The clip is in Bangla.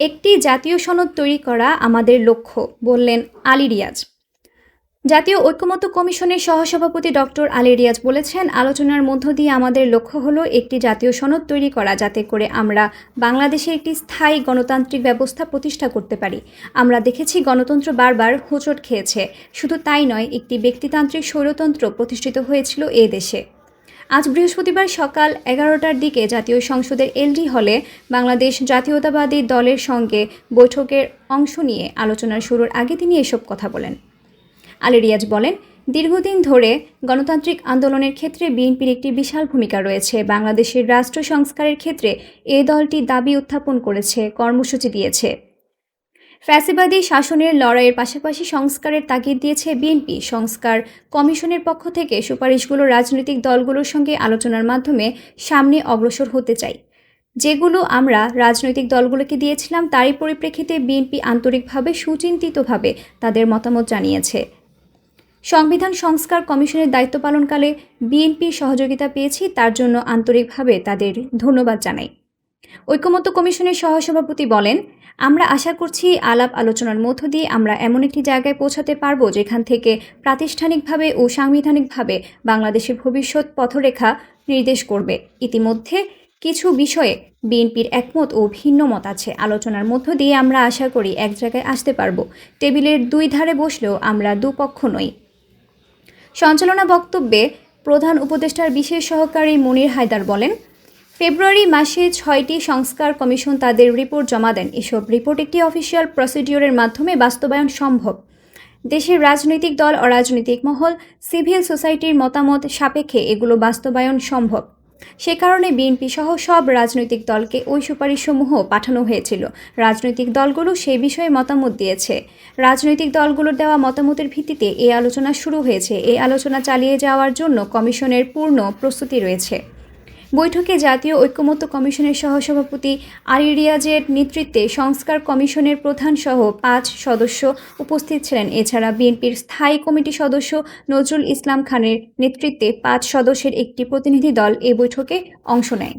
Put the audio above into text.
একটি জাতীয় সনদ তৈরি করা আমাদের লক্ষ্য, বললেন আলী রিয়াজ। জাতীয় ঐক্যমত্য কমিশনের সহসভাপতি ডক্টর আলী রিয়াজ বলেছেন, আলোচনার মধ্য দিয়ে আমাদের লক্ষ্য হলো একটি জাতীয় সনদ তৈরি করা, যাতে করে আমরা বাংলাদেশে একটি স্থায়ী গণতান্ত্রিক ব্যবস্থা প্রতিষ্ঠা করতে পারি। আমরা দেখেছি গণতন্ত্র বারবার হোঁচট খেয়েছে। শুধু তাই নয়, একটি ব্যক্তিতান্ত্রিক স্বৈরতন্ত্র প্রতিষ্ঠিত হয়েছিল এ দেশে। আজ বৃহস্পতিবার সকাল এগারোটার দিকে জাতীয় সংসদের এলডি হলে বাংলাদেশ জাতীয়তাবাদী দলের সঙ্গে বৈঠকের অংশ নিয়ে আলোচনার শুরুর আগে তিনি এসব কথা বলেন। আলী রিয়াজ বলেন, দীর্ঘদিন ধরে গণতান্ত্রিক আন্দোলনের ক্ষেত্রে বিএনপির একটি বিশাল ভূমিকা রয়েছে। বাংলাদেশের রাষ্ট্র সংস্কারের ক্ষেত্রে এ দলটি দাবি উত্থাপন করেছে, কর্মসূচি দিয়েছে। ফ্যাসিবাদী শাসনের লড়াইয়ের পাশাপাশি সংস্কারের তাগিদ দিয়েছে বিএনপি। সংস্কার কমিশনের পক্ষ থেকে সুপারিশগুলো রাজনৈতিক দলগুলোর সঙ্গে আলোচনার মাধ্যমে সামনে অগ্রসর হতে চাই। যেগুলো আমরা রাজনৈতিক দলগুলোকে দিয়েছিলাম, তারই পরিপ্রেক্ষিতে বিএনপি আন্তরিকভাবে সুচিন্তিতভাবে তাদের মতামত জানিয়েছে। সংবিধান সংস্কার কমিশনের দায়িত্ব পালনকালে বিএনপির সহযোগিতা পেয়েছি, তার জন্য আন্তরিকভাবে তাদের ধন্যবাদ জানাই। ঐক্যমত্য কমিশনের সহসভাপতি বলেন, আমরা আশা করছি আলাপ আলোচনার মধ্য দিয়ে আমরা এমন একটি জায়গায় পৌঁছাতে পারব যেখান থেকে প্রাতিষ্ঠানিকভাবে ও সাংবিধানিকভাবে বাংলাদেশের ভবিষ্যৎ পথরেখা নির্দেশ করবে। ইতিমধ্যে কিছু বিষয়ে বিএনপির একমত ও ভিন্ন মত আছে। আলোচনার মধ্য দিয়ে আমরা আশা করি এক জায়গায় আসতে পারব। টেবিলের দুই ধারে বসলেও আমরা দুপক্ষ নই। সঞ্চালনা বক্তব্যে প্রধান উপদেষ্টার বিশেষ সহকারী মনির হায়দার বলেন ফেব্রুয়ারি মাসে ছয়টি সংস্কার কমিশন তাদের রিপোর্ট জমা দেন। এসব রিপোর্ট একটি অফিসিয়াল প্রসিডিওরের মাধ্যমে বাস্তবায়ন সম্ভব। দেশের রাজনৈতিক দল, অরাজনৈতিক মহল, সিভিল সোসাইটির মতামত সাপেক্ষে এগুলো বাস্তবায়ন সম্ভব। সে কারণে বিএনপি সহ সব রাজনৈতিক দলকে ওই সুপারিশসমূহ পাঠানো হয়েছিল। রাজনৈতিক দলগুলো সেই বিষয়ে মতামত দিয়েছে। রাজনৈতিক দলগুলোর দেওয়া মতামতের ভিত্তিতে এই আলোচনা শুরু হয়েছে। এই আলোচনা চালিয়ে যাওয়ার জন্য কমিশনের পূর্ণ প্রস্তুতি রয়েছে। বৈঠকে জাতীয় ঐক্যমত্য কমিশনের সহসভাপতি আরিরিয়াজের নেতৃত্বে সংস্কার কমিশনের প্রধান সহ পাঁচ সদস্য উপস্থিত ছিলেন। এছাড়া বিএনপির স্থায়ী কমিটি সদস্য নজরুল ইসলাম খানের নেতৃত্বে পাঁচ সদস্যের একটি প্রতিনিধি দল এই বৈঠকে অংশ নেয়।